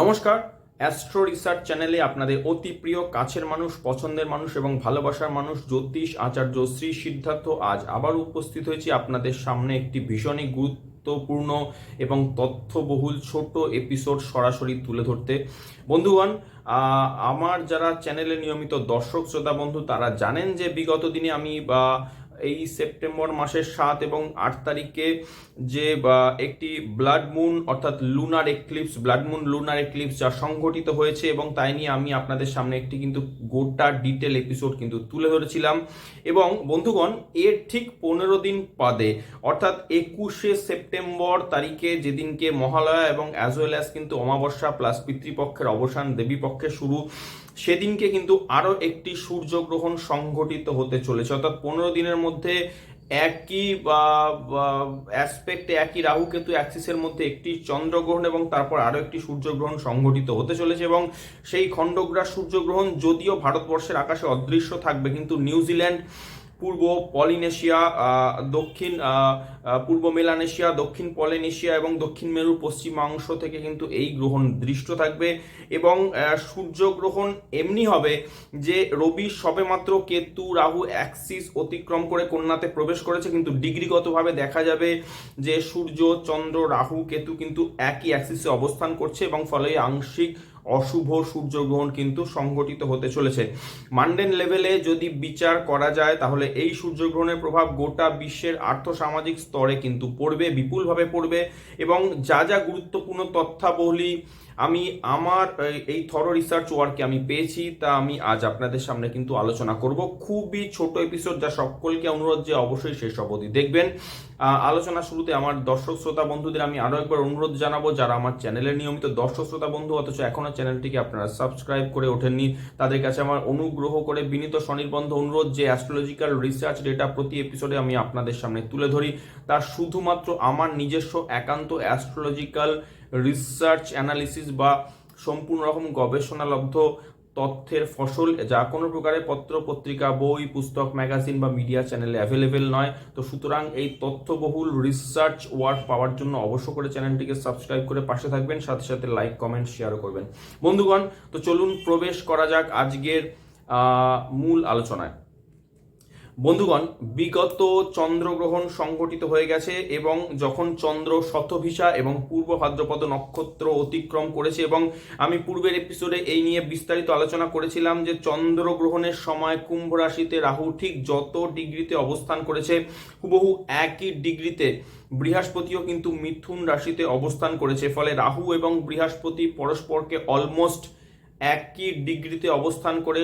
নমস্কার। Astro research চ্যানেলে আপনাদের অতি প্রিয়, কাছের মানুষ, পছন্দের মানুষ এবং ভালোবাসার মানুষ জ্যোতিষ আচার্য শ্রী সিদ্ধার্থ আজ আবার উপস্থিত হয়েছি আপনাদের সামনে একটি ভীষণই গুরুত্বপূর্ণ এবং তথ্যবহুল ছোট এপিসোড সরাসরি তুলে ধরতে। বন্ধুগণ আমার যারা চ্যানেলে নিয়মিত দর্শক, শ্রোতা, বন্ধু, তারা জানেন যে বিগত দিনে আমি বা এই সেপ্টেম্বর মাসের সাত এবং আট তারিখে যে একটি ব্লাড মুন, অর্থাৎ lunar eclipse blood moon lunar eclipse যা সংঘটিত হয়েছে এবং তাই নিয়ে আমি আপনাদের সামনে একটি কিন্তু গোটা ডিটেল এপিসোড কিন্তু তুলে ধরেছিলাম। এবং বন্ধুগণ, এর ঠিক পনেরো দিন বাদে, অর্থাৎ একুশে সেপ্টেম্বর তারিখে যেদিনকে মহালয়া এবং অ্যাজ ওয়েল অ্যাজ কিন্তু অমাবস্যা প্লাস পিতৃপক্ষের অবসান দেবীপক্ষের শুরু সেদিনকে কিন্তু আরও একটি সূর্যগ্রহণ সংঘটিত হতে চলেছে। অর্থাৎ পনেরো দিনের মধ্যে একই অ্যাসপেক্টে একই রাহু কেতু অ্যাক্সিসের মধ্যে একটি চন্দ্রগ্রহণ এবং তারপর আরও একটি সূর্যগ্রহণ সংঘটিত হতে চলেছে এবং সেই খণ্ডগ্রাস সূর্যগ্রহণ যদিও ভারতবর্ষের আকাশে অদৃশ্য থাকবে, কিন্তু নিউজিল্যান্ড পূর্ব পলিনেশিয়া দক্ষিণ পূর্ব মেলানেশিয়া, দক্ষিণ পলিনেশিয়া এবং দক্ষিণ মেরুর পশ্চিমাংশ থেকে কিন্তু এই গ্রহণ দৃষ্ট থাকবে এবং সূর্যগ্রহণ এমনি হবে যে রবি সবেমাত্র কেতু, রাহু অ্যাক্সিস অতিক্রম করে কন্যাতে প্রবেশ করেছে, কিন্তু ডিগ্রিগতভাবে দেখা যাবে যে সূর্য, চন্দ্র, রাহু, কেতু কিন্তু একই অ্যাক্সিসে অবস্থান করছে এবং ফলে আংশিক অশুভ সূর্যগ্রহণ কিন্তু সংঘটিত হতে চলেছে। মান্ডেন লেভেলে যদি বিচার করা যায়, তাহলে এই সূর্যগ্রহণের প্রভাব গোটা বিশ্বের আর্থসামাজিক স্তরে কিন্তু পড়বে, বিপুলভাবে পড়বে এবং যা যা গুরুত্বপূর্ণ তথ্যাবলী আমি আমার এই- থর রিসার্চ ওয়ার্কে আমি পেয়েছি, তা আমি আজ আপনাদের সামনে কিন্তু আলোচনা করব। খুবই ছোট এপিসোড যা সকলকে অনুরোধ যে অবশ্যই শেষ অবধি দেখবেন। আলোচনা শুরুতে আমার দর্শক, শ্রোতা বন্ধুদের আমি আরও একবার অনুরোধ জানাব, যারা আমার চ্যানেলের নিয়মিত দর্শক, শ্রোতা বন্ধু, অথচ এখনও চ্যানেলটিকে আপনারা সাবস্ক্রাইব করে ওঠেননি, তাদের কাছে আমার অনুগ্রহ করে বিনীত স্বনির্বন্ধ অনুরোধ যে অ্যাস্ট্রোলজিক্যাল রিসার্চ ডেটা প্রতি এপিসোডে আমি আপনাদের সামনে তুলে ধরি। তা শুধুমাত্র আমার নিজস্ব একান্ত অ্যাস্ট্রোলজিক্যাল রিসার্চ অ্যানালিসিস বা সম্পূর্ণ রকম গবেষণালব্ধ তথ্যের ফসল, যা কোনো প্রকারে পত্র, পত্রিকা, বই, পুস্তক ম্যাগাজিন বা মিডিয়া চ্যানেলে অ্যাভেলেবেল নয়। তো সুতরাং এই তথ্যবহুল রিসার্চ ওয়ার্ক পাওয়ার জন্য অবশ্য করে চ্যানেলটিকে সাবস্ক্রাইব করে পাশে থাকবেন, সাথে সাথে লাইক কমেন্ট শেয়ারও করবেন। বন্ধুগণ, তো চলুন প্রবেশ করা যাক আজকের মূল আলোচনায়। বন্ধুগণ, বিগত চন্দ্রগ্রহণ সংঘটিত হয়ে গেছে এবং যখন চন্দ্র শতভিসা এবং পূর্ব ভাদ্রপদ নক্ষত্র অতিক্রম করেছে এবং আমি পূর্বের এপিসোডে এই নিয়ে বিস্তারিত আলোচনা করেছিলাম যে চন্দ্রগ্রহণের সময় কুম্ভ রাশিতে রাহু ঠিক যত ডিগ্রিতে অবস্থান করেছে, হুবহু একই ডিগ্রিতে বৃহস্পতিও কিন্তু মিথুন রাশিতে অবস্থান করেছে। ফলে রাহু এবং বৃহস্পতি পরস্পরকে অলমোস্ট একই ডিগ্রিতে অবস্থান করে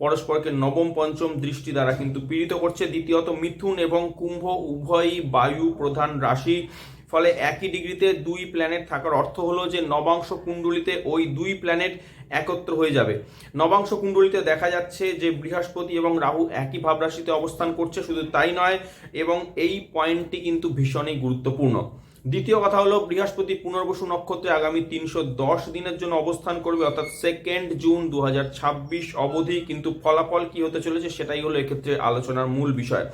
পরস্পরকে নবম, পঞ্চম দৃষ্টি দ্বারা কিন্তু পীড়িত করছে। দ্বিতীয়ত, মিথুন এবং কুম্ভ উভয়ই বায়ু প্রধান রাশি। ফলে একই ডিগ্রিতে দুই প্ল্যানেট থাকার অর্থ হলো যে নবাংশ কুণ্ডলিতে ওই দুই প্ল্যানেট একত্র হয়ে যাবে। নবাংশ কুণ্ডলিতে দেখা যাচ্ছে যে বৃহস্পতি এবং রাহু একই ভাব রাশিতে অবস্থান করছে, শুধু তাই নয়, এবং এই পয়েন্টটি কিন্তু ভীষণই গুরুত্বপূর্ণ। দ্বিতীয় কথা হলো, বৃহস্পতি পুনর্বসু নক্ষত্রে আগামী তিনশো দশ দিনের জন্য অবস্থান করবে, অর্থাৎ সেকেন্ড জুন দু হাজার ছাব্বিশ অবধি, কিন্তু ফলাফল কি হতে চলেছে সেটাই হলো এক্ষেত্রে আলোচনার মূল বিষয়।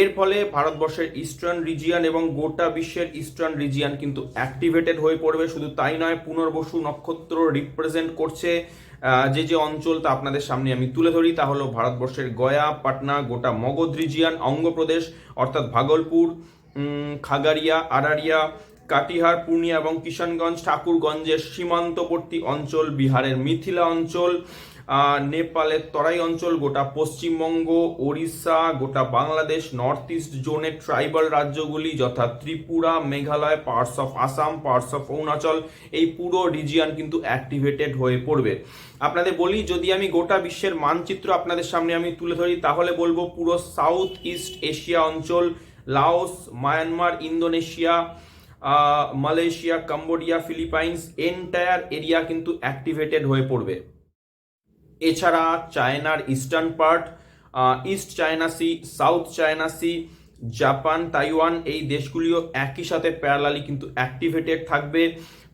এর ফলে ভারতবর্ষের ইস্টার্ন রিজিয়ান এবং গোটা বিশ্বের ইস্টার্ন রিজিয়ান কিন্তু অ্যাক্টিভেটেড হয়ে পড়বে। শুধু তাই নয়, পুনর্বসু নক্ষত্র রিপ্রেজেন্ট করছে যে যে অঞ্চল তা আপনাদের সামনে আমি তুলে ধরি, তা হলো ভারতবর্ষের গয়া, পাটনা, গোটা মগধ রিজিয়ান, অঙ্গপ্রদেশ, অর্থাৎ ভাগলপুর খাগারিয়া, আরারিয়া, কাটিহার, পূর্ণিয়া এবং কিষানগঞ্জ ঠাকুরগঞ্জের সীমান্তবর্তী অঞ্চল, বিহারের মিথিলা অঞ্চল নেপালের তরাই অঞ্চল, গোটা পশ্চিমবঙ্গ, ওড়িশা, গোটা বাংলাদেশ, নর্থ ইস্ট জোনের ট্রাইবাল রাজ্যগুলি যথা Tripura, Meghalaya, parts of Assam, parts of Arunachal, এই পুরো রিজিয়ান কিন্তু অ্যাক্টিভেটেড হয়ে পড়বে। আপনাদের বলি, যদি আমি গোটা বিশ্বের মানচিত্র আপনাদের সামনে আমি তুলে ধরি, তাহলে বলব পুরো সাউথ ইস্ট এশিয়া অঞ্চল Laos Myanmar Indonesia Malaysia Cambodia Philippines entire area কিন্তু অ্যাক্টিভেটেড হয়ে পড়বে। এছাড়া চায়নার eastern part East China Sea South China Sea Japan Taiwan এই দেশগুলিও একই সাথে প্যারালালি কিন্তু অ্যাক্টিভেটেড থাকবে।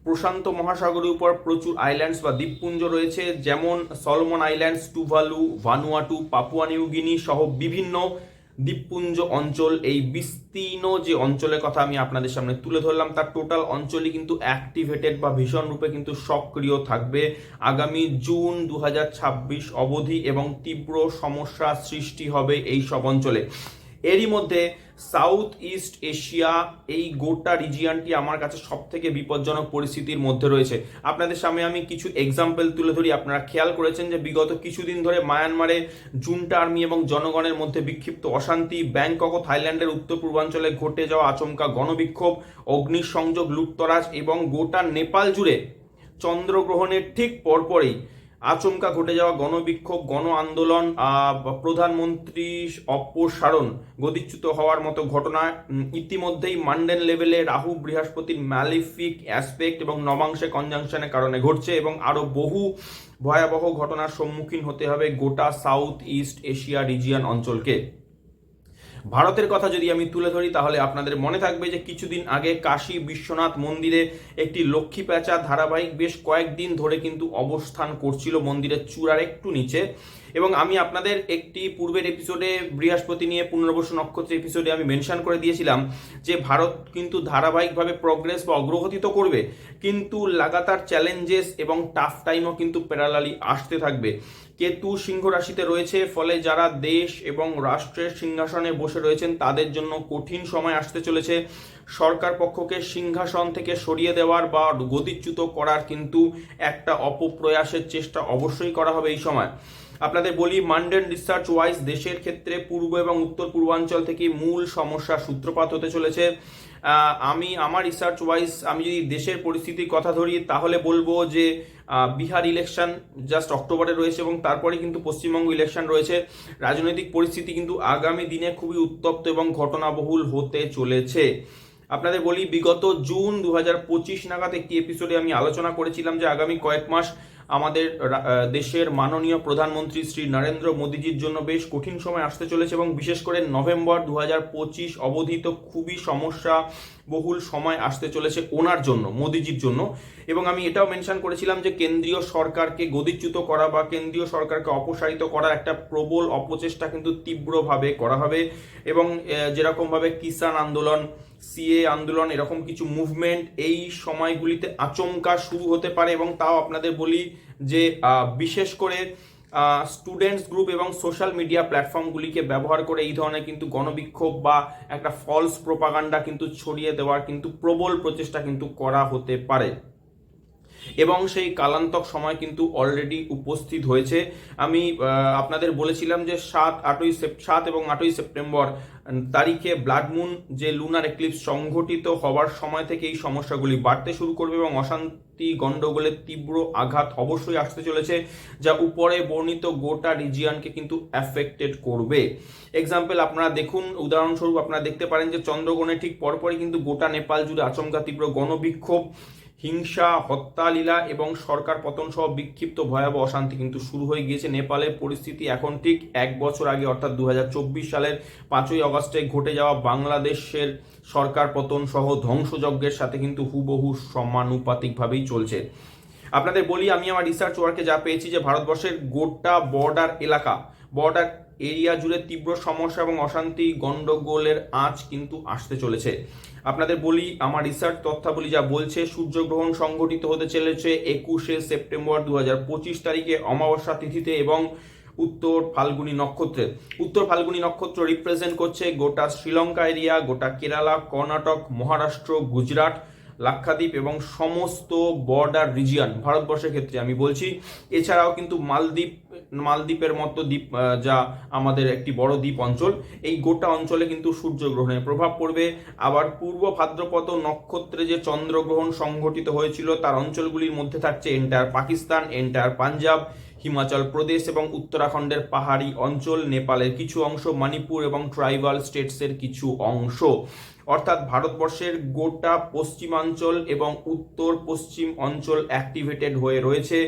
প্রশান্ত মহাসাগরের উপর প্রচুর আইল্যান্ডস বা দ্বীপপুঞ্জ রয়েছে, যেমন Solomon Islands Tuvalu Vanuatu Papua New Guinea সহ বিভিন্ন দ্বীপপুঞ্জ অঞ্চল, এই বিস্তীর্ণ যে অঞ্চলের কথা আমি আপনাদের সামনে তুলে ধরলাম, তার টোটাল অঞ্চলই কিন্তু অ্যাক্টিভেটেড বা ভীষণ রূপে কিন্তু সক্রিয় থাকবে। আগামী জুন দু হাজার ছাব্বিশ অবধি এবং তীব্র সমস্যা সৃষ্টি হবে এই সব অঞ্চলে। এরই মধ্যে সাউথ ইস্ট এশিয়া এই গোটা রিজিয়নটি আমার কাছে সব থেকে বিপজ্জনক পরিস্থিতির মধ্যে রয়েছে। আপনাদের সামনে আমি কিছু এক্সাম্পল তুলে ধরি। আপনারা খেয়াল করেছেন যে বিগত কিছুদিন ধরে মায়ানমারে জুনটা আর্মি এবং জনগণের মধ্যে বিক্ষিপ্ত অশান্তি, ব্যাংকক ও থাইল্যান্ডের উত্তর পূর্বাঞ্চলে ঘটে যাওয়া আচমকা গণবিক্ষোভ, অগ্নিসংযোগ, লুটতরাজ এবং গোটা নেপাল জুড়ে চন্দ্রগ্রহণের ঠিক পরপরই আচমকা ঘটে যাওয়া গণবিক্ষোভ, গণ আন্দোলন প্রধানমন্ত্রী অপসারণ গদিচ্যুত হওয়ার মতো ঘটনা ইতিমধ্যেই মান্ডেন লেভেলে রাহু বৃহস্পতির ম্যালিফিক অ্যাসপেক্ট এবং নবাংশে কনজাংশনের কারণে ঘটছে এবং আরও বহু ভয়াবহ ঘটনার সম্মুখীন হতে হবে গোটা সাউথ ইস্ট এশিয়া রিজিয়ান অঞ্চলকে। ভারতের কথা যদি আমি তুলে ধরি, তাহলে আপনাদের মনে থাকবে যে কিছুদিন আগে কাশী বিশ্বনাথ মন্দিরে একটি লক্ষ্মী প্যাঁচা ধারাবাহিক বেশ কয়েকদিন ধরে কিন্তু অবস্থান করছিল মন্দিরের চূড়ার একটু নিচে। এবং আমি আপনাদের একটি পূর্বের এপিসোডে বৃহস্পতি নিয়ে পুনর্বসু নক্ষত্র এপিসোডে আমি মেনশন করে দিয়েছিলাম যে ভারত কিন্তু ধারাবাহিকভাবে প্রগ্রেস বা অগ্রগতি তো করবে, কিন্তু লাগাতার চ্যালেঞ্জেস এবং টাফ টাইমও কিন্তু প্যারালালি আসতে থাকবে। কেতু সিংহ রাশিতে রয়েছে, ফলে যারা দেশ এবং রাষ্ট্রের সিংহাসনে বসে রয়েছেন, তাদের জন্য কঠিন সময় আসতে চলেছে। সরকার পক্ষকে সিংহাসন থেকে সরিয়ে দেওয়ার বা গতিচ্যুত করার কিন্তু একটা অপপ্রয়াসের চেষ্টা অবশ্যই করা হবে এই সময়। আপনাদের বলি মান্ডেন রিসার্চ ওয়াইজ দেশের ক্ষেত্রে পূর্ব এবং উত্তর পূর্বাঞ্চল থেকে মূল সমস্যার সূত্রপাত হতে চলেছে। আমি, আমার রিসার্চ ওয়াইজ আমি যদি দেশের পরিস্থিতির কথা ধরি, তাহলে বলব যে বিহার ইলেকশন জাস্ট অক্টোবরে রয়েছে এবং তারপরে কিন্তু পশ্চিমবঙ্গ ইলেকশন রয়েছে। রাজনৈতিক পরিস্থিতি কিন্তু আগামী দিনে খুবই উত্তপ্ত এবং ঘটনাবহুল হতে চলেছে। আপনাদের বলি, বিগত জুন দু হাজার পঁচিশ নাগাদ একটি এপিসোডে আমি আলোচনা করেছিলাম যে আগামী কয়েক মাস আমাদের দেশের মাননীয় প্রধানমন্ত্রী শ্রী নরেন্দ্র মোদীজির জন্য বেশ কঠিন সময় আসতে চলেছে এবং বিশেষ করে নভেম্বর দু হাজার অবধি তো খুবই সমস্যা বহুল সময় আসতে চলেছে ওনার জন্য, মোদিজির জন্য। এবং আমি এটাও মেনশন করেছিলাম যে কেন্দ্রীয় সরকারকে গদিচ্যুত করা বা কেন্দ্রীয় সরকারকে অপসারিত করার একটা প্রবল অপচেষ্টা কিন্তু তীব্রভাবে করা হবে। এবং যেরকমভাবে কিষাণ আন্দোলন সিএ আন্দোলন, এরকম কিছু মুভমেন্ট এই সময়গুলিতে আচমকা শুরু হতে পারে এবং তাও আপনাদের বলি যে বিশেষ করে স্টুডেন্টস গ্রুপ এবং সোশ্যাল মিডিয়া প্ল্যাটফর্মগুলিকে ব্যবহার করে এই ধরনের কিন্তু গণবিক্ষোভ বা একটা ফলস প্রোপাগান্ডা কিন্তু ছড়িয়ে দেওয়ার কিন্তু প্রবল প্রচেষ্টা কিন্তু করা হতে পারে। এবং সেই কালান্তক সময় কিন্তু অলরেডি উপস্থিত হয়েছে। আমি আপনাদের বলেছিলাম যে সাত, আটই সাত এবং আটই সেপ্টেম্বর তারিখে ব্লাডমুন যে লুনার এক্লিপস সংঘটিত হওয়ার সময় থেকে এই সমস্যাগুলি বাড়তে শুরু করবে এবং অশান্তি গণ্ডগোলের তীব্র আঘাত অবশ্যই আসতে চলেছে, যা উপরে বর্ণিত গোটা রিজিয়ানকে কিন্তু অ্যাফেক্টেড করবে। এক্সাম্পল আপনারা দেখুন, উদাহরণস্বরূপ আপনারা দেখতে পারেন যে চন্দ্রগ্রহণের ঠিক পরপরই কিন্তু গোটা নেপাল জুড়ে আচমকা তীব্র গণবিক্ষোভ। হিংসা, হত্যালীলা এবং সরকার পতন সহ বিক্ষিপ্ত ভয়াবহ অশান্তি কিন্তু শুরু হয়ে গিয়েছে নেপালে। পরিস্থিতি এখন ঠিক এক বছর আগে, অর্থাৎ দু হাজার চব্বিশ সালের পাঁচই অগস্টে ঘটে যাওয়া বাংলাদেশের সরকার পতন সহ ধ্বংসযজ্ঞের সাথে কিন্তু হুবহু সমানুপাতিকভাবেই চলছে। আপনাদের বলি, আমি আমার রিসার্চ ওয়ার্কে যা পেয়েছি যে ভারতবর্ষের গোটা বর্ডার এলাকা বর্ডার এরিয়া জুড়ে তীব্র সমস্যা এবং অশান্তি, গন্ডগোলের আঁচ কিন্তু আসতে চলেছে। আপনাদের বলি, আমার রিসার্চ তথ্যাবলী যা বলছে, সূর্যগ্রহণ সংঘটিত হতে চলেছে একুশে সেপ্টেম্বর দু হাজার পঁচিশ তারিখে অমাবস্যা তিথিতে এবং উত্তর ফাল্গুনী নক্ষত্রে। উত্তর ফাল্গুনী নক্ষত্র রিপ্রেজেন্ট করছে গোটা শ্রীলঙ্কা এরিয়া গোটা কেরালা, কর্ণাটক, মহারাষ্ট্র, গুজরাট। লাক্ষাদ্বীপ এবং সমস্ত বর্ডার রিজিয়ন ভারতবর্ষের ক্ষেত্রে আমি বলছি। এছাড়াও কিন্তু মালদ্বীপ, মালদ্বীপের মতো দ্বীপ যা আমাদের একটি বড় দ্বীপ অঞ্চল, এই গোটা অঞ্চলে কিন্তু সূর্যগ্রহণের প্রভাব পড়বে। আবার পূর্ব ভাদ্রপদ নক্ষত্রে যে চন্দ্রগ্রহণ সংঘটিত হয়েছিল, তার অঞ্চলগুলির মধ্যে থাকছে এন্টায়ার পাকিস্তান, এন্টায়ার পাঞ্জাব, হিমাচল প্রদেশ এবং উত্তরাখণ্ডের পাহাড়ি অঞ্চল, নেপালের কিছু অংশ, মণিপুর এবং ট্রাইবাল স্টেটসের কিছু অংশ। অর্থাৎ ভারতবর্ষের গোটা পশ্চিমাঞ্চল এবং উত্তর পশ্চিম অঞ্চল অ্যাক্টিভেটেড হয়ে রয়েছে।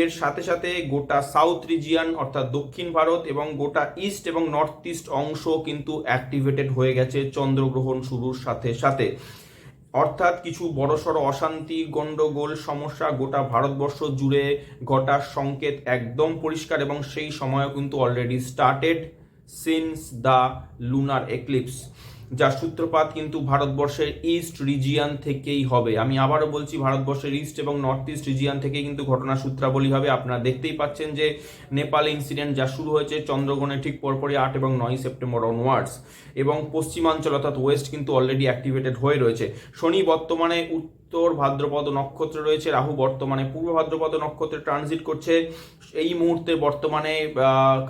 এর সাথে সাথে গোটা সাউথ রিজিয়ান অর্থাৎ দক্ষিণ ভারত এবং গোটা ইস্ট এবং নর্থ ইস্ট অংশ কিন্তু অ্যাক্টিভেটেড হয়ে গেছে চন্দ্রগ্রহণ শুরুর সাথে সাথে। অর্থাৎ কিছু বড়সড় অশান্তি, গন্ডগোল, সমস্যা গোটা ভারতবর্ষ জুড়ে ঘটার সংকেত একদম পরিষ্কার এবং সেই সময়ও কিন্তু already started since the lunar eclipse যার সূত্রপাত কিন্তু ভারতবর্ষের ইস্ট রিজিয়ান থেকেই হবে। আমি আবারও বলছি, ভারতবর্ষের ইস্ট এবং নর্থ ইস্ট রিজিয়ান থেকেই কিন্তু ঘটনা সূত্রাবলী হবে। আপনারা দেখতেই পাচ্ছেন যে নেপাল ইনসিডেন্ট যা শুরু হয়েছে চন্দ্রগ্রহণের ঠিক পরপরই আট এবং নয় সেপ্টেম্বর অনওয়ার্ডস এবং পশ্চিমাঞ্চল অর্থাৎ ওয়েস্ট কিন্তু অলরেডি অ্যাক্টিভেটেড হয়ে রয়েছে। শনি বর্তমানে উত্তর ভাদ্রপদ নক্ষত্র রয়েছে, রাহু বর্তমানে পূর্ব ভাদ্রপদ নক্ষত্রে ট্রানজিট করছে। এই মুহূর্তে বর্তমানে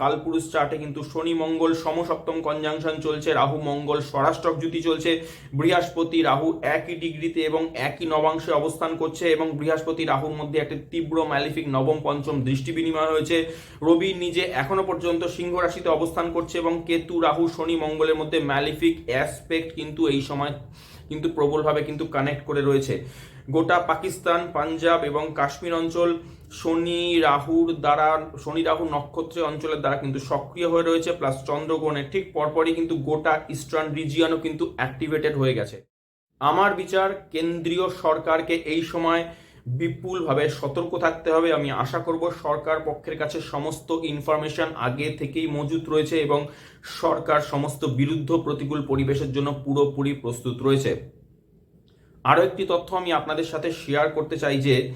কালপুরুষ চার্টে কিন্তু শনি, মঙ্গল সমসপ্তম কনজাংশন চলছে, রাহু, মঙ্গল স্বরাষ্ট্রক জুতি চলছে। বৃহস্পতি, রাহু একই ডিগ্রিতে এবং একই নবাংশে অবস্থান করছে এবং বৃহস্পতি, রাহুর মধ্যে একটা তীব্র ম্যালিফিক নবম, পঞ্চম দৃষ্টি বিনিময় হয়েছে। রবি নিজে এখনও পর্যন্ত সিংহ রাশিতে অবস্থান করছে এবং কেতু, রাহু, শনি, মঙ্গলের মধ্যে ম্যালিফিক অ্যাসপেক্ট কিন্তু এই সময় কিন্তু প্রবলভাবে কিন্তু কানেক্ট করে রয়েছে। গোটা পাকিস্তান, পাঞ্জাব এবং কাশ্মীর অঞ্চল, শনি, রাহুর দ্বারা, শনি, রাহু নক্ষত্রের অঞ্চলের দ্বারা কিন্তু সক্রিয় হয়ে রয়েছে প্লাস চন্দ্রগ্রহণের ঠিক পরপরই কিন্তু গোটা ইস্টার্ন রিজিয়ানও কিন্তু অ্যাক্টিভেটেড হয়ে গেছে। আমার বিচার, কেন্দ্রীয় সরকারকে এই সময় বিপুলভাবে সতর্ক থাকতে হবে। আমি আশা করব সরকার পক্ষের কাছে সমস্ত ইনফরমেশন আগে থেকেই মজুত রয়েছে এবং সরকার সমস্ত বিরুদ্ধ প্রতিকূল পরিবেশের জন্য পুরোপুরি প্রস্তুত রয়েছে। আরও একটি তথ্য আমি আপনাদের সাথে শেয়ার করতে চাই যে,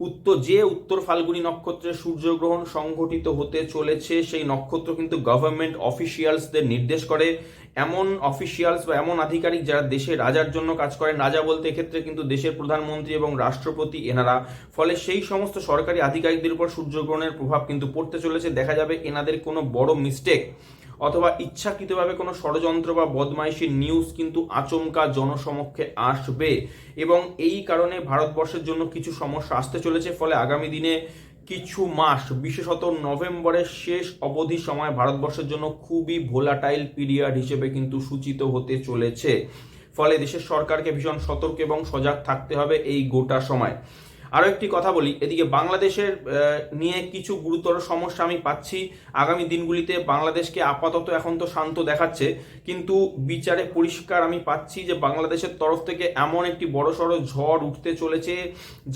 উত্তর যে উত্তর ফাল্গুনী নক্ষত্রে সূর্যগ্রহণ সংঘটিত হতে চলেছে, সেই নক্ষত্র কিন্তু গভর্নমেন্ট অফিসিয়ালসদের নির্দেশ করে। এমন অফিসিয়ালস বা এমন আধিকারিক যারা দেশের রাজার জন্য কাজ করেন, রাজা বলতে এক্ষেত্রে কিন্তু দেশের প্রধানমন্ত্রী এবং রাষ্ট্রপতি এনারা। ফলে সেই সমস্ত সরকারি আধিকারিকদের উপর সূর্যগ্রহণের প্রভাব কিন্তু পড়তে চলেছে। দেখা যাবে এনাদের কোনো বড় মিস্টেক অথবা ইচ্ছাকৃতভাবে কোনো ষড়যন্ত্র বা বদমাইশির নিউজ কিন্তু আচমকা জনসমক্ষে আসবে। এবং এই কারণে ভারতবর্ষের জন্য কিছু সমস্যা আসতে চলেছে। ফলে আগামী দিনে কিছু মাস, বিশেষত নভেম্বরের শেষ অবধি সময় ভারতবর্ষের জন্য খুবই ভোলাটাইল পিরিয়ড হিসেবে কিন্তু সূচিত হতে চলেছে। ফলে দেশের সরকারকে ভীষণ সতর্ক এবং সজাগ থাকতে হবে এই গোটা সময়। আরও একটি কথা বলি, এদিকে বাংলাদেশের নিয়ে কিছু গুরুতর সমস্যা আমি পাচ্ছি। আগামী দিনগুলিতে বাংলাদেশকে আপাতত এখন তো শান্ত দেখাচ্ছে, কিন্তু বিচারে পরিষ্কার আমি পাচ্ছি যে বাংলাদেশের তরফ থেকে এমন একটি বড়সড় ঝড় উঠতে চলেছে,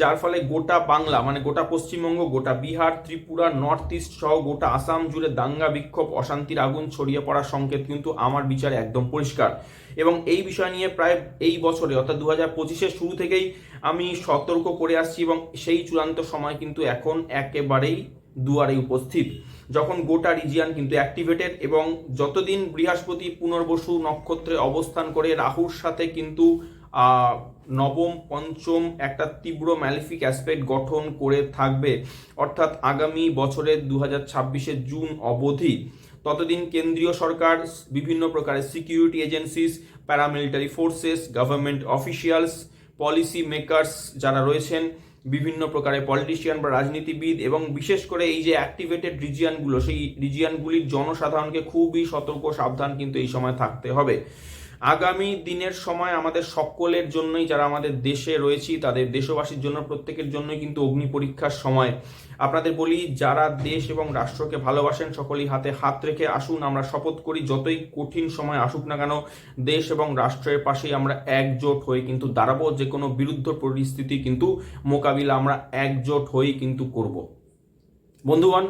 যার ফলে গোটা বাংলা মানে গোটা পশ্চিমবঙ্গ, গোটা বিহার, ত্রিপুরা, নর্থ ইস্ট সহ গোটা আসাম জুড়ে দাঙ্গা, বিক্ষোভ, অশান্তির আগুন ছড়িয়ে পড়ার সংকেত কিন্তু আমার বিচারে একদম পরিষ্কার। এবং এই বিষয় নিয়ে প্রায় এই বছরে, অর্থাৎ দু হাজার পঁচিশের শুরু থেকেই আমি সতর্ক করে আসছি এবং সেই চূড়ান্ত সময় কিন্তু এখন একেবারেই দুয়ারে উপস্থিত। যখন গোটা রিজিয়ান কিন্তু অ্যাক্টিভেটেড এবং যতদিন বৃহস্পতি পুনর্বসু নক্ষত্রে অবস্থান করে, রাহুর সাথে কিন্তু নবম, পঞ্চম একটা তীব্র ম্যালিফিক অ্যাসপেক্ট গঠন করে থাকবে, অর্থাৎ আগামী বছরের দু হাজার জুন অবধি। ততদিন কেন্দ্রীয় সরকার, বিভিন্ন প্রকারের security agencies paramilitary forces government officials policy makers যারা রয়েছেন, বিভিন্ন প্রকারের পলিটিশিয়ান বা রাজনীতিবিদ এবং বিশেষ করে এই যে অ্যাক্টিভেটেড রিজিয়ানগুলো সেই রিজিয়ানগুলির জনসাধারণকে খুবই সতর্ক, সাবধান কিন্তু এই সময় থাকতে হবে। আগামী দিনের সময় আমাদের সকলের জন্যই যারা আমাদের দেশে রয়েছি, তাদের দেশবাসীর জন্য, প্রত্যেকের জন্যই কিন্তু অগ্নি পরীক্ষার সময়। আপনাদের বলি, যারা দেশ এবং রাষ্ট্রকে ভালোবাসেন, সকলেই হাতে হাত রেখে আসুন। আমরা শপথ করি, যতই কঠিন সময় আসুক না কেন, দেশ এবং রাষ্ট্রের পাশেই আমরা একজোট হয়ে কিন্তু দাঁড়াবো। যে কোনো বিরুদ্ধ পরিস্থিতি কিন্তু মোকাবিলা আমরা একজোট হয়েই কিন্তু করব। বন্ধুগণ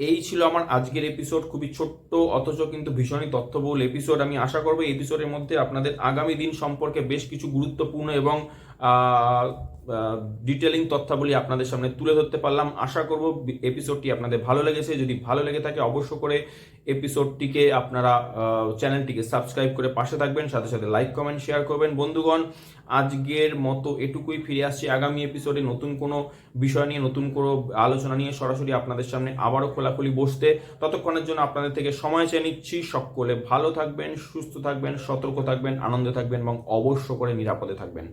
এই ছিল আমার আজকের এপিসোড খুবই ছোট্ট, অথচ কিন্তু ভীষণই তথ্যবহুল এপিসোড আমি আশা করব এপিসোডের মধ্যে আপনাদের আগামী দিন সম্পর্কে বেশ কিছু গুরুত্বপূর্ণ এবং ডিটেলিং তথ্যাবলী আপনাদের সামনে তুলে ধরতে পারলাম। আশা করব এপিসোডটি আপনাদের ভালো লেগেছে। যদি ভালো লেগে থাকে, অবশ্য করে এপিসোডটিকে আপনারা চ্যানেলটিকে সাবস্ক্রাইব করে পাশে থাকবেন। সাথে সাথে লাইক কমেন্ট শেয়ার করবেন। বন্ধুগণ, আজকের মতো এটুকুই ফিরে আসছি আগামী এপিসোডে নতুন কোনো বিষয় নিয়ে, নতুন কোনো আলোচনা নিয়ে সরাসরি আপনাদের সামনে আবারও খোলাখুলি বসতে। ততক্ষণের জন্য আপনাদের থেকে সময় চেয়ে নিচ্ছি। সকলে ভালো থাকবেন, সুস্থ থাকবেন, সতর্ক থাকবেন, আনন্দে থাকবেন এবং অবশ্য করে নিরাপদে থাকবেন।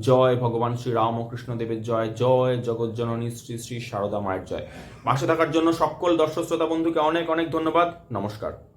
জয়, ভগবান শ্রী রামকৃষ্ণ দেবের জয় জয় জগজ্জননী শ্রী শ্রী শারদা মায়ের জয়। পাশে থাকার জন্য সকল দর্শক শ্রোতা বন্ধুকে অনেক অনেক ধন্যবাদ। নমস্কার।